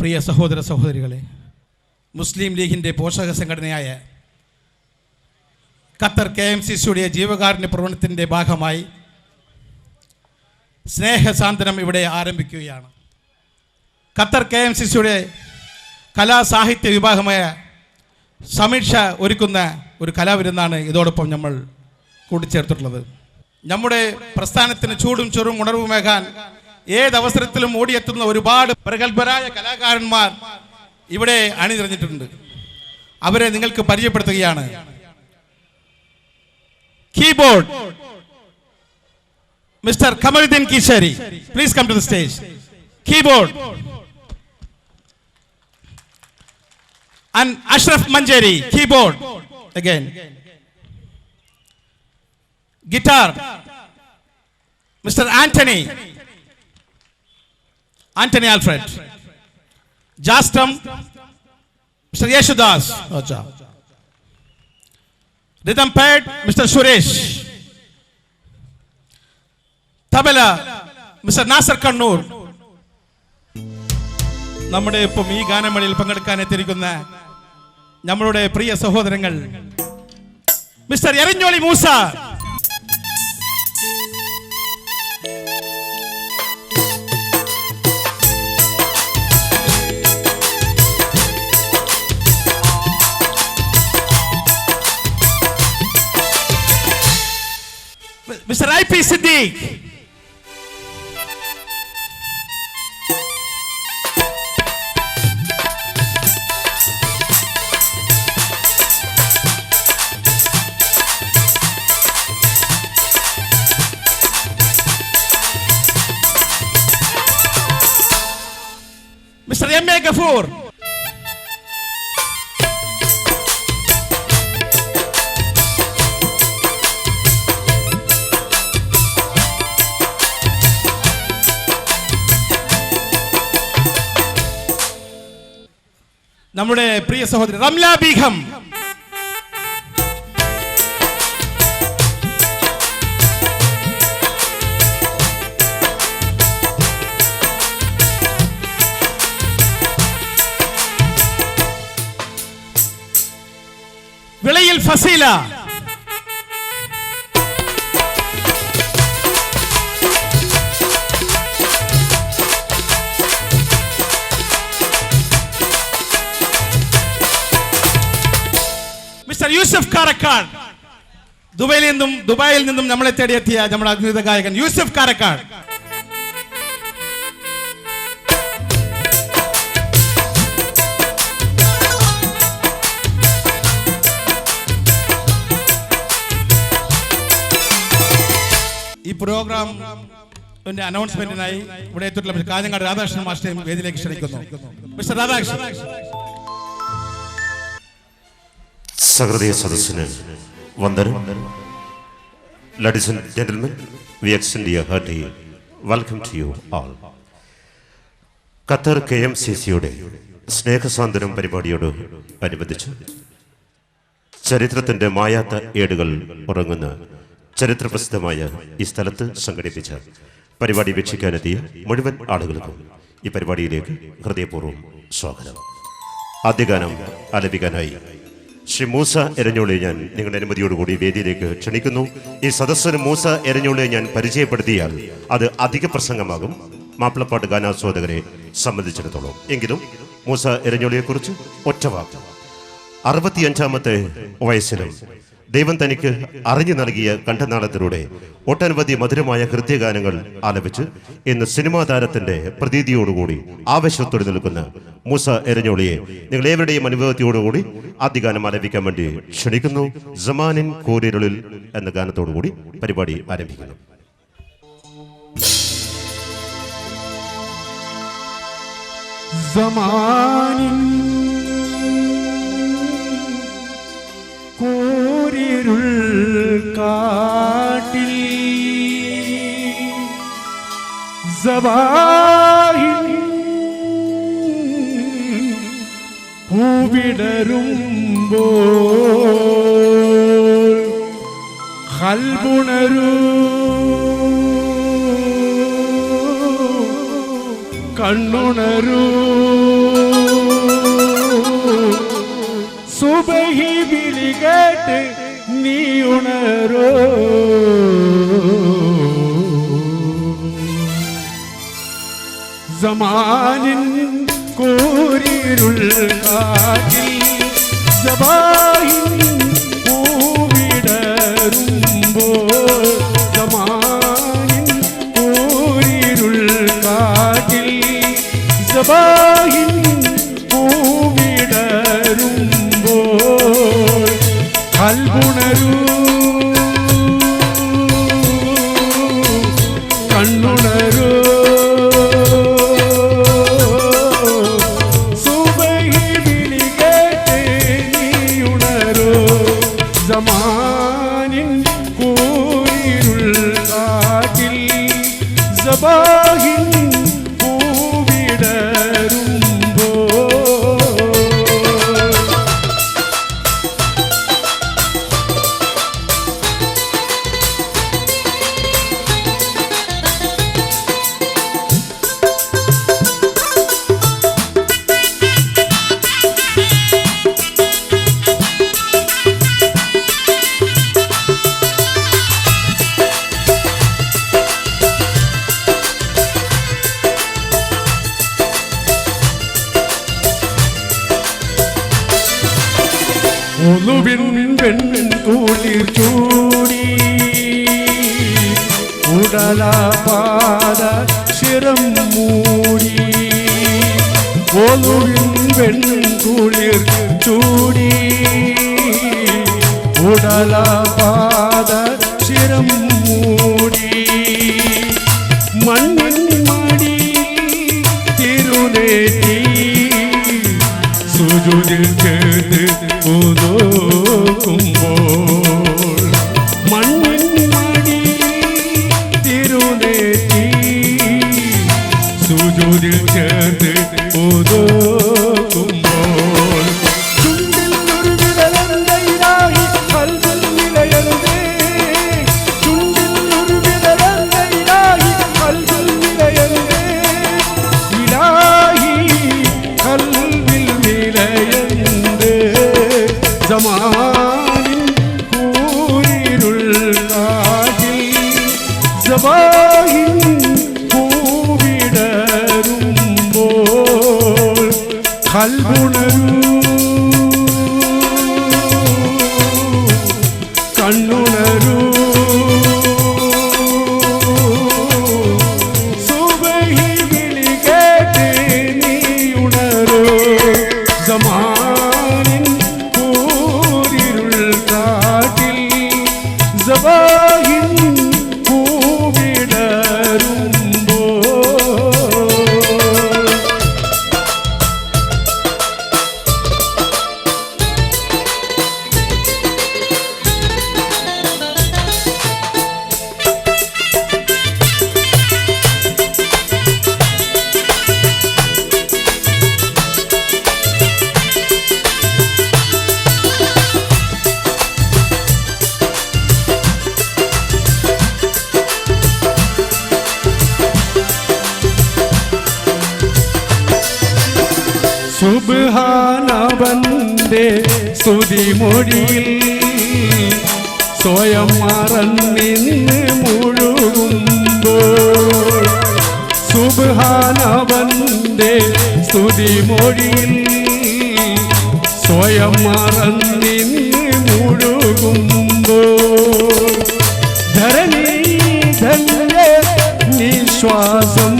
പ്രിയ സഹോദര സഹോദരികളെ മുസ്ലിം ലീഗിന്റെ പോഷക സംഘടനയായ ഖത്തർ കെ എം സി സിയുടെ ജീവകാരുണ്യ പ്രവർത്തനത്തിന്റെ ഭാഗമായി സ്നേഹസാന്ത്വനം ഇവിടെ ആരംഭിക്കുകയാണ്. ഖത്തർ കെ എം സി സിയുടെ കലാസാഹിത്യ വിഭാഗമായ സമീക്ഷ ഒരുക്കുന്ന ഒരു കലാവിരുന്നാണ് ഇതോടൊപ്പം നമ്മൾ കൂട്ടിച്ചേർത്തിട്ടുള്ളത്. നമ്മുടെ പ്രസ്ഥാനത്തിന് ചൂടും ചൊറും ഉണർവുമേകാൻ ഏതവസരത്തിലും ഓടിയെത്തുന്ന ഒരുപാട് പ്രഗത്ഭരായ കലാകാരന്മാർ ഇവിടെ അണിനിറഞ്ഞിട്ടുണ്ട് അവരെ നിങ്ങൾക്ക് പരിചയപ്പെടുത്തുകയാണ്. Keyboard. Mister Kamaluddin Keesheri please come to the stage keyboard. Ashraf Manjeri keyboard. Again guitar mister Antony Alfred. Jastam, Mr. Yeshudas. Acha. Rhythm pad, Mr. Suresh. Tabela, Mr. Nasser Kannur. നമ്മുടെ ഇപ്പം ഈ ഗാനമേളയിൽ പങ്കെടുക്കാൻ എത്തിയിരിക്കുന്ന നമ്മളുടെ പ്രിയ സഹോദരങ്ങൾ mister Eranholi Moosa mister I P Siddique mister M നമ്മുടെ പ്രിയ സഹോദരി റംല ബീഹം വിളയിൽ ഫസീല. യൂസഫ് കാരക്കാട്. ദുബൈയിൽ നിന്നും ദുബായിൽ നിന്നും നമ്മളെ തേടിയെത്തിയ നമ്മുടെ അദ്ഭുത ഗായകൻ യൂസഫ് കാരക്കാട്. ഈ പ്രോഗ്രാം അനൗൺസ്മെന്റിനായി ഇവിടെ എത്തിയിട്ടുള്ള കാഞ്ഞങ്ങാട് രാധാകൃഷ്ണൻ മാസ്റ്ററെയും വേദിയിലേക്ക് ക്ഷണിക്കുന്നു. മിസ്റ്റർ രാധാകൃഷ്ണൻ. സഹൃദയ സദസ്സിന് വന്ദനം. Ladies and gentlemen we extend your welcome to you all Qatar K M C സിയുടെ സ്നേഹസാന്ത്വനം പരിപാടിയോട് അനുബന്ധിച്ച് ചരിത്രത്തിന്റെ മായാത്ത ഏടുകൾ ഉറങ്ങുന്ന ചരിത്രപ്രസിദ്ധമായ ഈ സ്ഥലത്ത് സംഘടിപ്പിച്ച പരിപാടി വീക്ഷിക്കാനെത്തിയ മുഴുവൻ ആളുകൾക്കും ഈ പരിപാടിയിലേക്ക് ഹൃദയപൂർവം സ്വാഗതം. ആദ്യഗാനം ആലപിക്കാനായി ശ്രീ മൂസ എരഞ്ഞോളെ ഞാൻ നിങ്ങളുടെ അനുമതിയോടുകൂടി വേദിയിലേക്ക് ക്ഷണിക്കുന്നു. ഈ സദസ്സിന് മൂസ എരഞ്ഞോളെ ഞാൻ പരിചയപ്പെടുത്തിയാൽ അത് അധിക പ്രസംഗമാകും. മാപ്പിളപ്പാട്ട് ഗാനാസ്വാദകരെ സംബന്ധിച്ചിടത്തോളം. എങ്കിലും മൂസ എരഞ്ഞോളിയെക്കുറിച്ച് ഒറ്റ വാക്ക്. അറുപത്തിയഞ്ചാമത്തെ വയസ്സിലും ദൈവം തനിക്ക് അറിഞ്ഞു നൽകിയ കണ്ഠനാളത്തിലൂടെ ഒട്ടനവധി മധുരമായ ഹൃദയഗാനങ്ങൾ ആലപിച്ച് ഇന്ന് സിനിമാ താരത്തിന്റെ പ്രതീതിയോടുകൂടി ആവേശത്തോടെ നിൽക്കുന്ന മൂസ എരഞ്ഞോളിയെ നിങ്ങൾ ഏവരുടെയും അനുഭവത്തോടുകൂടി ആദ്യ ഗാനം ആലപിക്കാൻ വേണ്ടി ക്ഷണിക്കുന്നു. ജമാനിൻ കോരിരുളിൽ എന്ന ഗാനത്തോടുകൂടി പരിപാടി ആരംഭിക്കുന്നു. ஓரிருள் காட்டில் ஜவாஹின் பூவிடரும் போல் கல்புணரு கண்ணுணரு சுபகி விழி നീ ഉണരോ? സമാനിൻ കൂരിരുൾ കാറ്റിൽ ജബായി മണ്ണിൽ കേട്ട് ഉതോക്കുമ്പോൾ മണ്ണിൽ സ്തുതിമൊഴിയിൽ സ്വയം മറന്നി നിന്ന് മുഴുകുമ്പോൾ സുബാനവന്റെ സ്തുതിമൊഴിയിൽ സ്വയം മറന്നി നിന്ന് മുഴുകുമ്പോൾ ധരണി ധന്യ നിശ്വാസം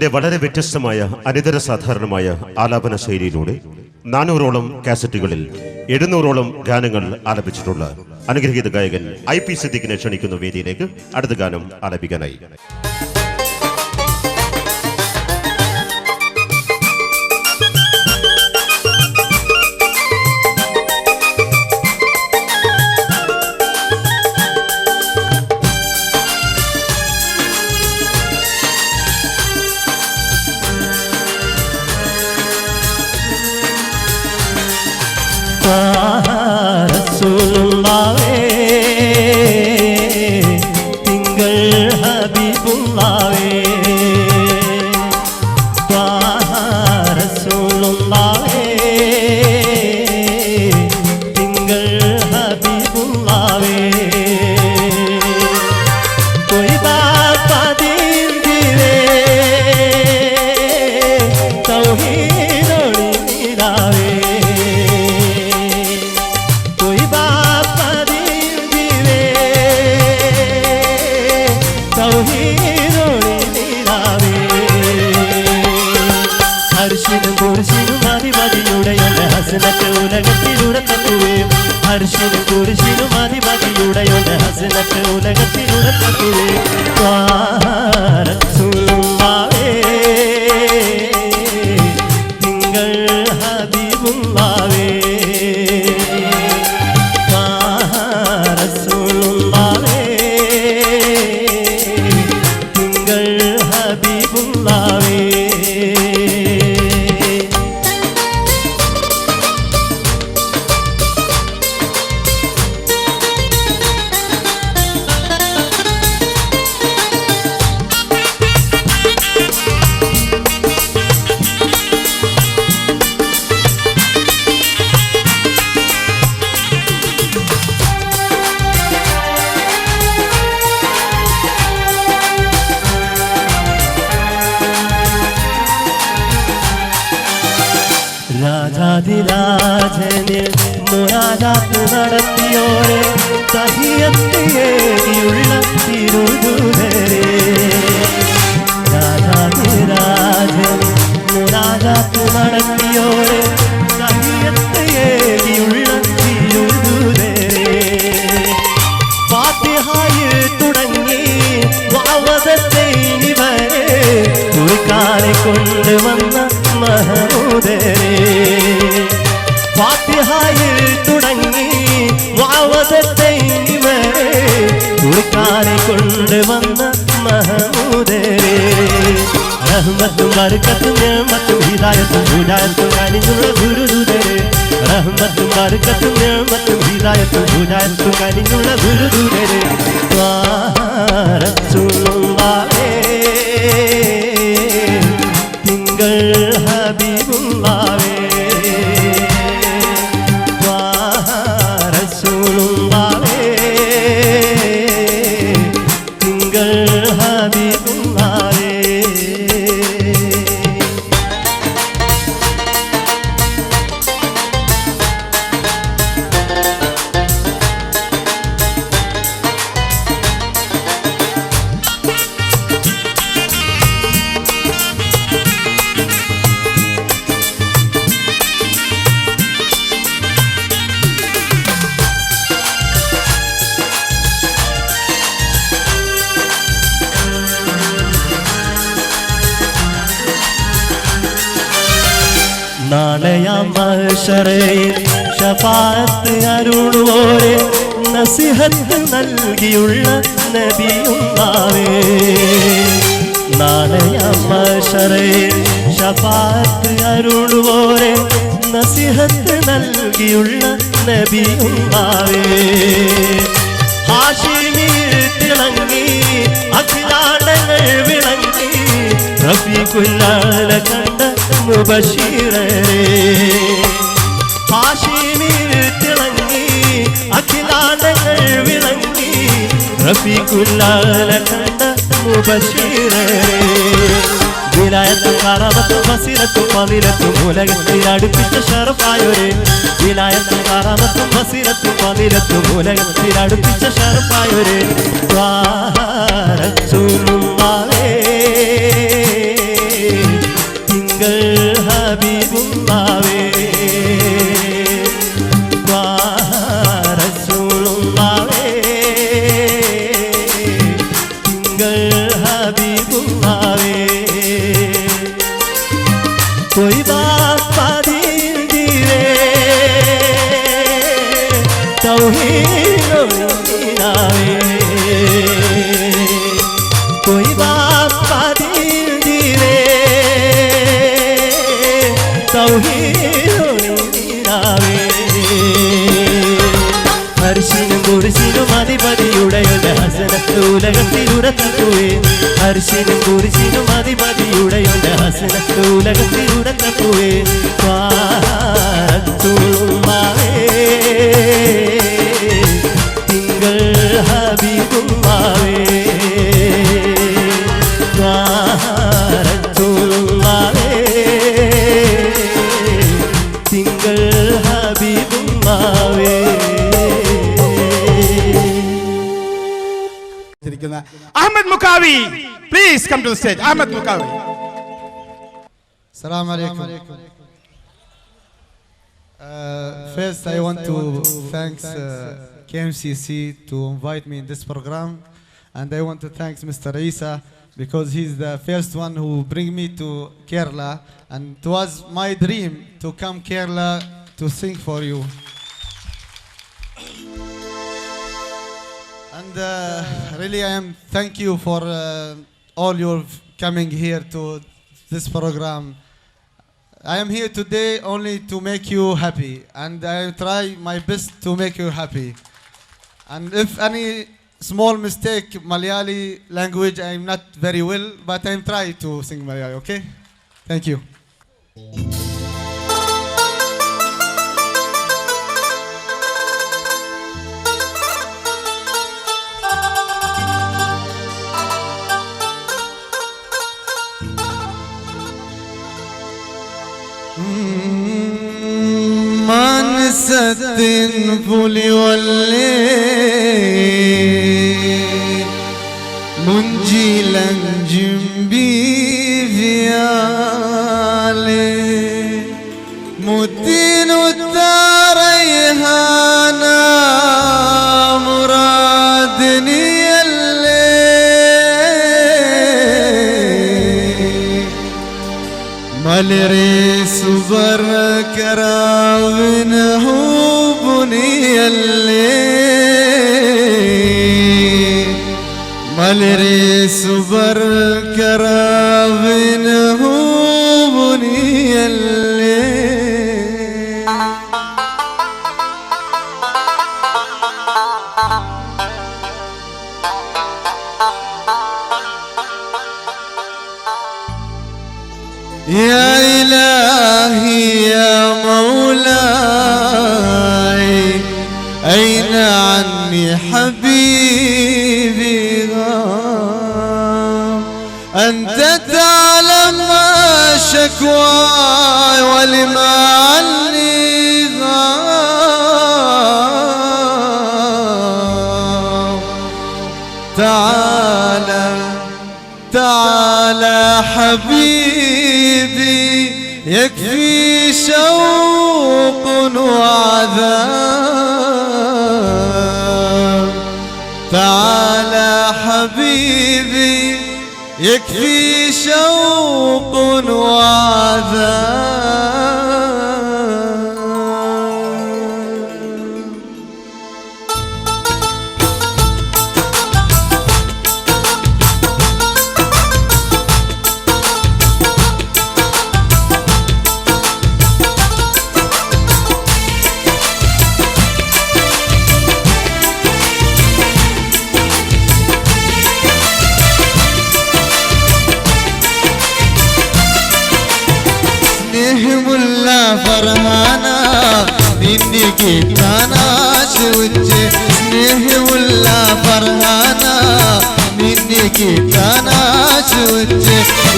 തന്റെ വളരെ വ്യത്യസ്തമായ അനിതര സാധാരണമായ ആലാപന ശൈലിയിലൂടെ നാനൂറോളം കാസറ്റുകളിൽ എഴുന്നൂറോളം ഗാനങ്ങൾ ആലപിച്ചിട്ടുള്ള അനുഗ്രഹീത ഗായകൻ ഐ പി സിദ്ദിഖിനെ ക്ഷണിക്കുന്ന വേദിയിലേക്ക് അടുത്ത ഗാനം ആലപിക്കാനായി. നടത്തിയോരെ സഹിയത്തിയേകിയുള്ള തിരുദൂതരെ. രാജാതിരാജ മുരാജാത്ത് നടത്തിയോരെ സഹിയത്തിയേകിയുള്ള തിരുദൂതരെ. ഫാത്തിഹായിൽ തുടങ്ങി വാവതത്തെ ഇവരെ കുറിക്കാനെ കൊണ്ടുവന്ന മഹമൂദരെ. ഫാത്തിഹായിൽ തുടങ്ങി உதத்தை இவரே உருக்காரை கொண்டு வந்த மகமூதே ரஹ்மத்தும் வர்க்கத்தும் நியமத்தும் ஹிதாயத்தும் ஹுதாயத்தும் கனிந்துள்ள குருதுதே ரஹ்மத்தும் வர்க்கத்தும் நியமத்தும் ஹிதாயத்தும் ஹுதாயத்தும் கனிந்துள்ள குருதுதே வாரம் சொல்லும் നസിഹത്ത് നൽകിയുള്ള നബിയുള്ളാവേ നാളെയാം മഹ്ശറയിൽ ഷഫാത്ത് അരുളുവോരെ നസിഹത്ത് നൽകിയുള്ള നബിയുള്ളാവേ ഹാഷിമിൽ തിളങ്ങി അഖിലാടങ്ങൾ വിളങ്ങി റഫീഖുല്ലാല കണ്ട മുബശീറേ. ഹാഷിമിൽ തിളങ്ങി അഖിലാണ്ടങ്ങൾ വിളങ്ങി റഫീഖുല്ലാല കണ്ട വിലായത്തും കാറാമത്തും ഫസീലത്തും ഫതിലത്തും ഉലകത്തിൽ അടുപ്പിച്ച ഷറഫായൊരേ. വിലായത്തും കാറാമത്തും ബസീരത്തും ഫതിലത്തും ഉലകത്തിൽ അടുപ്പിച്ച ഷറഫായൊരേ. ദ്വാരസുലുള്ളാവേ അധിപതിയുടെയുടെ ഹർഷിനും കുരിശിനും അധിപതിയുടെയുടെ ഹസനത്ത് ഉലകത്തിൽ ഉരത്തപ്പുവേ തിങ്കൾ ഹബീബുമാവേ തിങ്കൾ ഹബീബുമാവേ Ahmed മുക്കാവി Please come to the stage. Ahmed Mukawi. Salam alaikum. Uh, first, I want to thank uh, KMCC to invite me in this program. And I want to thank Mr. Isa because he's the first one who bring me to Kerala. And it was my dream to come Kerala to sing for you. And uh, really, I am thank you for uh, all your coming here to this program. I am here today only to make you happy, and I try my best to make you happy. And if any small mistake, Malayali language, I'm not very well, but I'm try to sing Malayali. Okay? Thank you. الذنب والليل منجلا جنبي ذيالي مدين الدار ريهانا مرادني الليل. مالي مالريس بركراونا ഹൂബുനിയല്ലേ മലരെ സുബർ കരാവിന് شكواي ولما عني غاب تعالى تعالى حبيبي يكفي شوق وعذاب. تعالى يكفي شوق وعذاب. ഫർഹാന നിന്നെ കേട്ടാനാശിച്ച് സ്നേഹമുള്ള ഫർഹാന നിന്നെ കേട്ടാനാശിച്ച്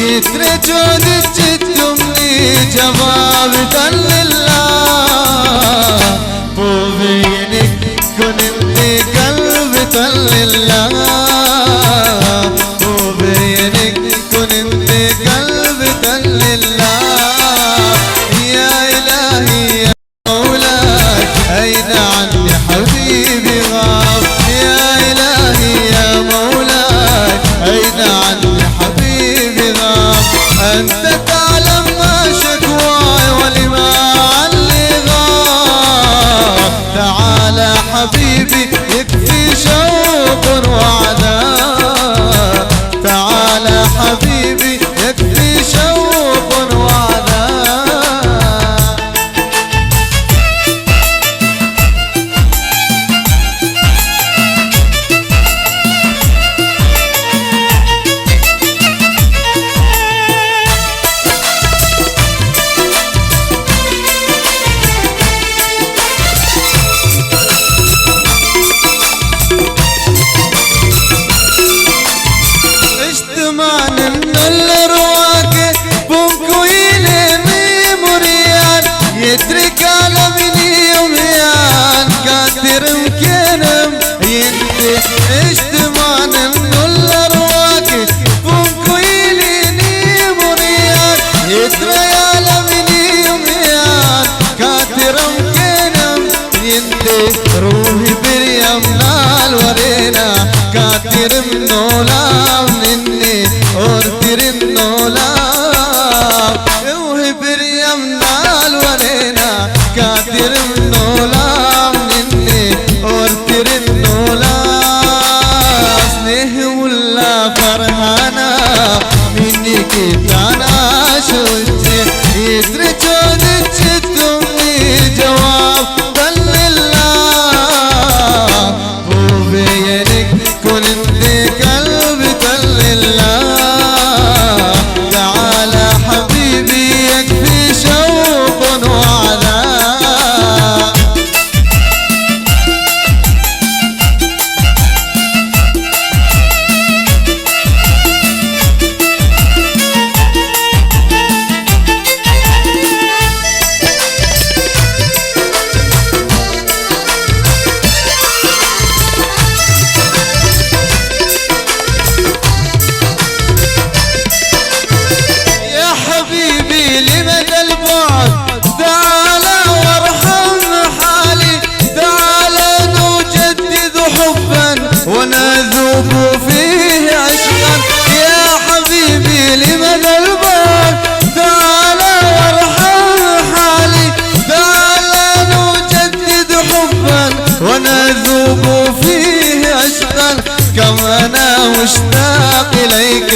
ഇത്ര ചോദിച്ചിട്ടും നീ ജവാബ് തന്നില്ല. പോവേ എനിക്കു നിന്റെ കൽവ് തന്നില്ല.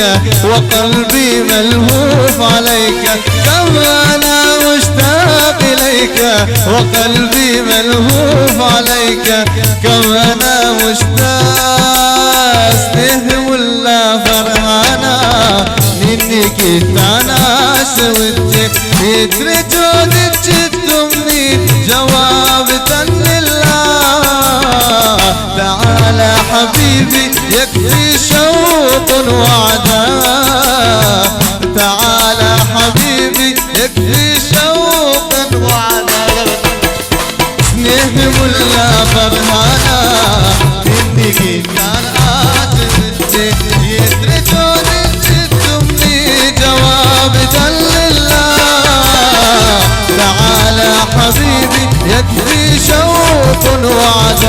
عليك وقلبي ملهوف عليك كم أنا مشتاق إليك وقلبي ملهوف عليك كم أنا مشتاق سهم ولا فرحانا منك تانا سوتك إدري جودك جدمني جواب تن تعالى حبيبي يكفي شوق وعد உள்ள பப்பானா திண்டுகின்றான் ஆதரித்து என்று சோதித்து தும்மி ஜவாப் ஜல்லல்லா تعالى حبيبي يدري شوق وعد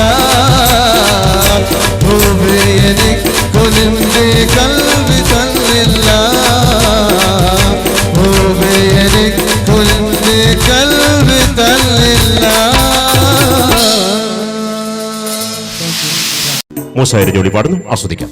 മൂസായുടെ ജോലി പാടുന്നു. ആസ്വദിക്കാം.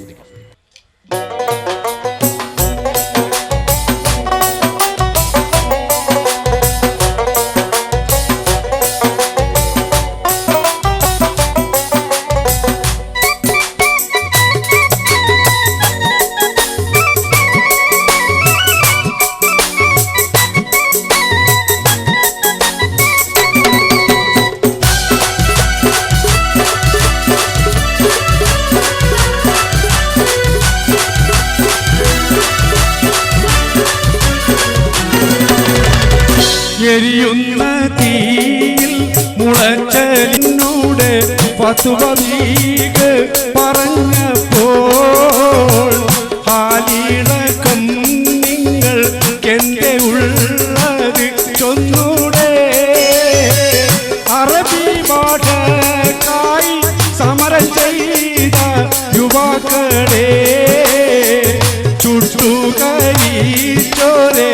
പത്തുപതീക് പറഞ്ഞപ്പോൾ ഹാലിളക്കം നിങ്ങൾ എന്റെ ഉള്ളത് ചൊന്നൂടെ. അറബി ഭാഷക്കായി സമരം ചെയ്ത യുവാക്കളെ ചുട്ടുകരിച്ചോരെ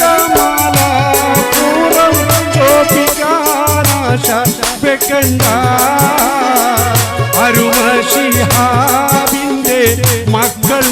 ഹരിതമാല പൂർവം ചോപ്പിക്കാനാശ വെക്കണ്ട. അരുമഷിഹാബിന്റെ മക്കൾ